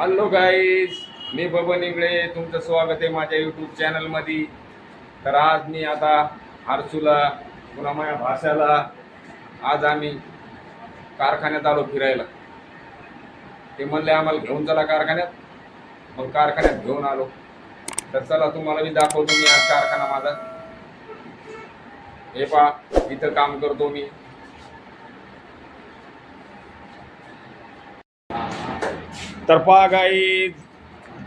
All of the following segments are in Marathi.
हॅलो गाईज मी बबन इंगळे. तुमचं स्वागत आहे माझ्या यूट्यूब चॅनलमध्ये तर आज मी आता आरसूला पुन्हा माझ्या भाषाला आज आम्ही कारखान्यात आलो फिरायला. ते म्हणले आम्हाला घेऊन चला कारखान्यात. मग कारखान्यात घेऊन आलो. तर चला तुम्हाला मी दाखवतो मी आज कारखाना माझा. हे पहा इथं काम करतो मी. तर पहा गाई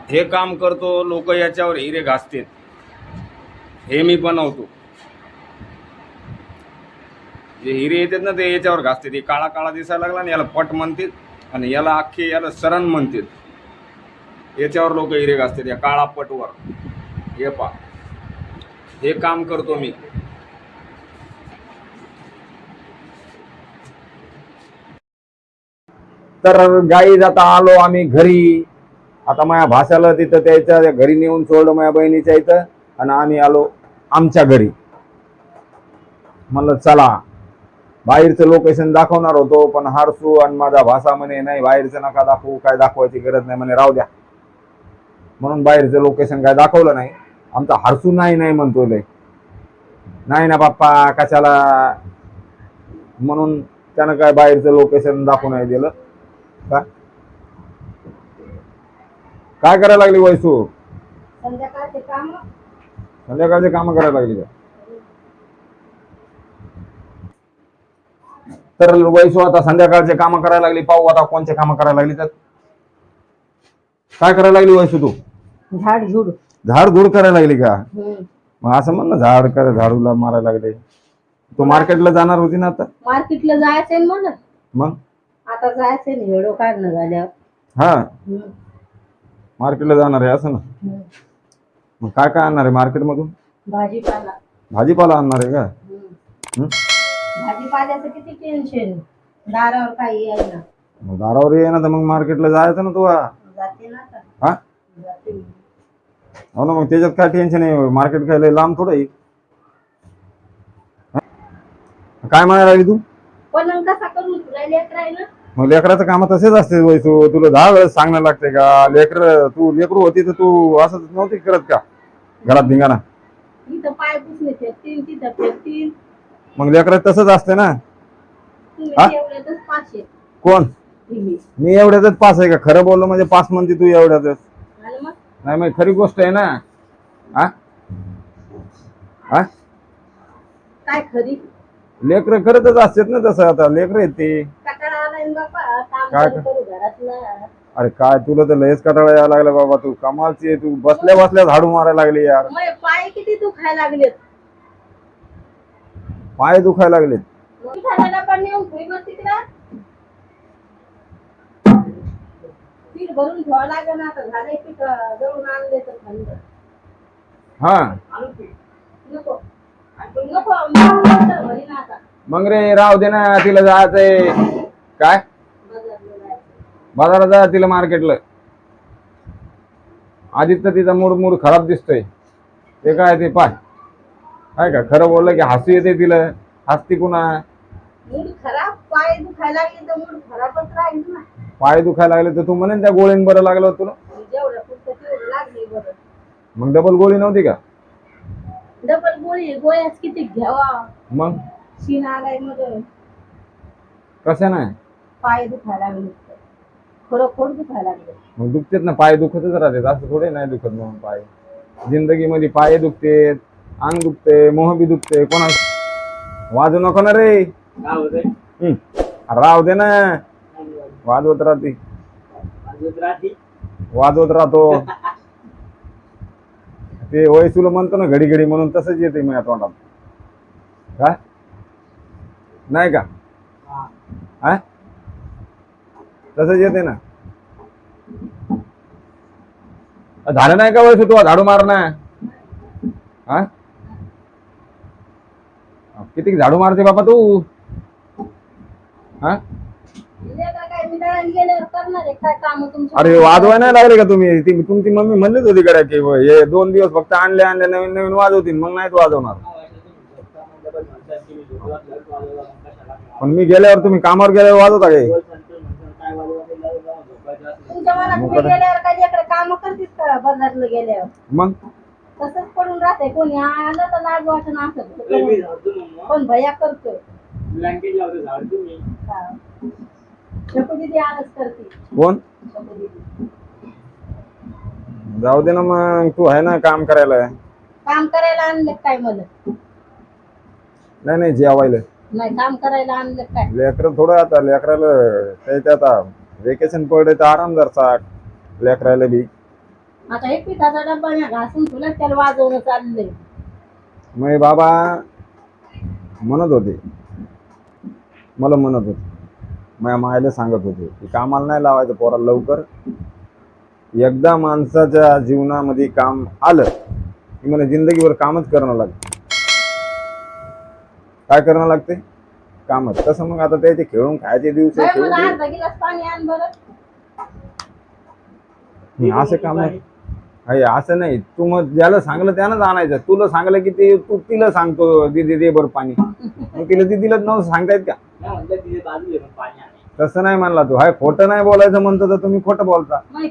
हे काम करतो लोक याच्यावर हिरे घासतात हे मी बनवतो. जे हिरे येतात ना ते याच्यावर घासतात हे काळा काळा दिसायला लागला ना याला पट म्हणतात आणि याला अख्खे याला सरण म्हणतात याच्यावर लोक हिरे घासतात या काळा पटवर. हे पहा. हे काम करतो मी. तर गाई आता आलो आम्ही घरी. आता माझ्या भाषाला तिथं त्याच्या त्या घरी नेऊन सोडलं माझ्या बहिणीच्या इथं आणि आम्ही आलो आमच्या घरी. म्हणलं चला बाहेरचं लोकेशन दाखवणार होतो पण हारसू आणि माझा भाषा म्हणे नाही बाहेरचं नका दाखवू काय दाखवायची गरज नाही म्हणे राहू द्या. म्हणून बाहेरचं लोकेशन काय दाखवलं नाही. आमचा हारसू नाही नाही म्हणतो लय. नाही ना बाप्पा कशाला? म्हणून त्यानं काय बाहेरचं लोकेशन दाखवू नाही दिलं. का? काय करायला लागली वैसू संध्याकाळचे काम? संध्याकाळचे काम करायला लागली का? तर वैसू आता संध्याकाळचे काम करायला लागली पाहू आता कोणचे काम करायला लागली तर. काय करायला लागली वैसू तू? झाड झुड. झाड धूड करायला लागली का? मग असं म्हण ना झाड कर झाडूला मारायला लागले. तू मार्केटला जाणार होती ना आता? मार्केटला जायचंय ना मला मग? आता जायचंय ना व्हिडिओ काढणं झाल्यावर हा हम्म. मार्केटला जाणार आहे असं ना हम्म. मग काय काय आणणार आहे मार्केटमधून भाजीपाला भाजीपाला आणणार आहे का हम्म. हं? भाजीपाल्याचं किती टेन्शन दारावर काही आहे ना मग दारावर ये ना तर मग मार्केटला जायचं ना तू हा जाते ना आता हा? जाते मी. हो ना मग त्याच्यात काय टेन्शन आहे मार्केट काय लय लांब थोडं आहे हा? काय म्हणायला लागली तू पलंग कसा करून तुला लेकर आहे ना. मग लेकराचं काम तसेच असते वैसू. तुला दहा वेळेस सांगणं लागते का? लेकर तू लेकरू होती तर तू असं नव्हती करत का? घरात धिंगाणा. इथं पाय पुसणे फेकतील तिथं फेकतील. मग लेकरात तसंच असते ना? तुम्ही हा? एवढ्यातच पाचशे कोण? मी एवढ्यातच पास आहे का? खरं बोललो म्हणजे पास म्हणते तू एवढ्यातच. आणि मग? नाही मग खरी गोष्ट आहे ना? हा? हा? काय खरी? लेकरं करतच असतात ना तसं. आता लेकरं आहेत ते. कटाळा आलाय ना बापा काम काय करू करू घरातलं. अरे काय तुला तर लयच कटाळा यायला लागला बाबा. तू कमालची आहे तू बसल्या बसल्या झाडू मारायला लागली यार. मग पाय किती दुखायला लागलेत? पाय दुखायला लागले मग झाडाला पण नेऊन भुईवर तिकडं पीठ भरून ठेवावं लागेल ना आता. झालंय पीठ अं, दळून आणले तर थंड. हा. नको. नको. मग ना रे राव दे ना तिला जायचंय. काय. बाजारात जा तिला मार्केटला. आधीच तर तिचा मूड मूड खराब दिसतोय. ते काय ते पाय. काय का खरं बोललं की हसू येते तिला. हसती खराब पाय दुखायला लागले तर मूड खराबच राहील ना. पाय दुखायला लागले तर तू म्हणेन त्या गोळीन बरं लागलं होतं तुला जेवढं लागले बरं. मग डबल गोळी नव्हती का? डबल गोळी गोळ्याच किती घ्यावा? मग? शिन आलायमध्ये कशा नाही पाय दुखायला लागले खरोखर दुखायला लागले. मग दुखतेत ना पाय दुखतच राहतात. असं थोडे नाही दुखत म्हणून पाय. जिंदगीमध्ये पाय दुखतेत अंग दुखते मोह बी दुखते. कोणा वाजू नको ना रे. राहू दे. ना. वाजवत राहते. वाजवत राहतो. ते वयसूला म्हणतो ना घडी घडी म्हणून तसंच येते माझ्या तोंडात. काय नाही का? हा? तसंच येते ना. झालं नाही का वयसू तू झाडू मार हा? किती झाडू मारते बाबा तू? हा? काय मी दळण गेल्यावर करणार आहे. काय काम तुमचं? अरे वाजवाय नाही लागले का तुम्ही? ती तुमची मम्मी म्हणलीच होती कडे की हे दोन दिवस फक्त आणले आणले नवीन नवीन वाजवतील मग नाहीत वाजवणार. पण मी गेल्यावर तुम्ही कामावर गेल्यावर वाजवता काय काय तुमच्या मनात मग मी काय? गेल्यावर काय लेकरं कामं करतीस का बाजारला गेल्यावर? मग? तसंच पडून राहते कोणी आलं तर लाज वाटून असं कोण भया करतोय. ब्लँकेट लावतो झाड तुम्ही. हा. नको दिदी आळस करते कोण. जाऊ दे ना मग तू आहे ना काम करायला. काम करायला आणलं काय मला? नाही नाही जेवायला. नाही काम करायला आणलं काय? लेकर थोडं आता लेकराला त्याच्या आता वेकेशन पडले तर आराम जर साठ लेकराला बी. आता हे पिठाचा डब्बा घासून तुला त्याला वाजवणं चाललंय. मग बाबा म्हणत होते. मला म्हणत होते. माझ्या मायला सांगत होते की कामाला नाही लावायचं पोराला लवकर. एकदा माणसाच्या जीवनामध्ये काम आलं की मला जिंदगीभर कामच करणं लागतं. काय करणं लागते कामच. तसं मग आता त्याचे खेळून खायचे दिवस आहे, बाई, खेळून मला दे. अर्धा गिलास पाणी आण बरं. हं, असं काम आहे असं नाही. तू मग ज्याला सांगलं त्यानंच आणायचं. तुला सांगलं की ते तू तिला सांगतो दिदी दे बरं पाणी. मग तिला दिदीलाच नव्हतं सांगतायत का? नाही म्हटलं तिथे बाजूला पण तसं नाही म्हणला तू. हाय खोटं नाही बोलायचं म्हणतो तर तुम्ही खोटं बोलता. नाही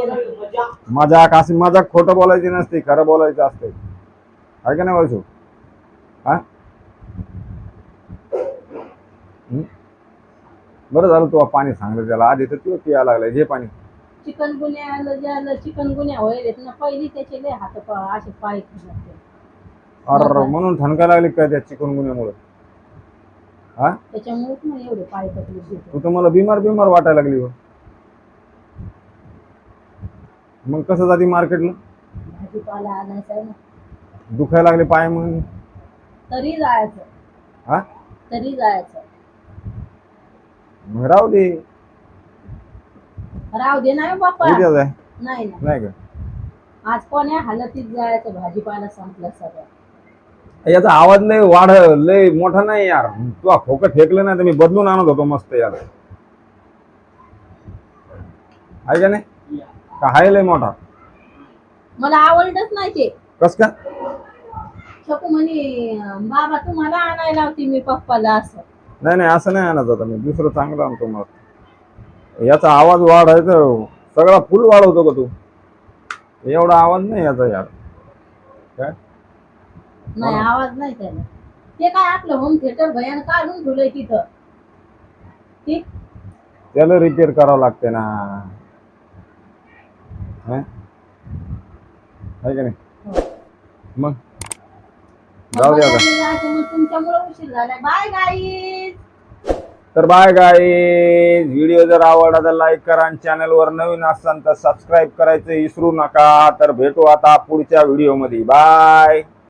आहे ना. मजा मजाक अशी मजाक खोटं बोलायची नसते खरं बोलायचं असते. आहे का नाही वैसू हा? हं? बरं झालं तू पाणी सांगलं त्याला. आधी तर तू पिया लागलाय जे पाणी. चिकन गुन्हे आलं जे आलं चिकन गुन्हे होईल ना. पहिली त्याचे लय हात पा- असे पाय. अर म्हणून ठणका लागली काय त्या चिकनगुन्यामुळे हा? त्याच्यामुळेच एवढे पाय तकलीफ देतो. तू तर मला बिमार बिमार वाटायला लागली हो. मग कसं जाती मार्केटला? भाजीपाला आणायचा आहे ना. दुखायला लागले पाय मग तरी जायचं. हा? तरी जायचं. मग राहू दे. राहू दे नाही बाप्पा. उद्या जाय. नाही नाही नाही का? आज कोण्या हालतीत जायचं? भाजीपाला संपलं सगळं. याचा आवाज लय वाढ लय मोठा नाही यार. तू फोकट फेकलं नाही तर मी बदलून आणत होतो मस्त यार. आहे का नाही. का हाय लय मोठा? मला आवडलंच नाही ते. कस का? शकू म्हणे बाबा तुम्हाला आणायला होती मी पप्पाला असं. नाही नाही असं नाही आणत आता मी. दुसरं चांगलं आणतो मस्त याचा आवाज वाढायचं सगळा फुल वाढवतो का तू? एवढा आवाज नाही याचा यार. काय? नाही आवाज नाही त्याला. ते काय आपलं होम थिएटर भयान काढून ठेवलंय तिथं. ठीक त्याला रिपेअर करावं लागते ना. हं? आहे का नाही? हो. मग? जाऊ दे आता. मला जायचं मग तुमच्यामुळे उशीर झालाय बाय गाईज तर बाय गाय व्हिडिओ जर आवडला तर लाईक करा आणि चॅनलवर नवीन असाल तर सबस्क्राईब करायचं विसरू नका. तर भेटू आता पुढच्या व्हिडिओमध्ये बाय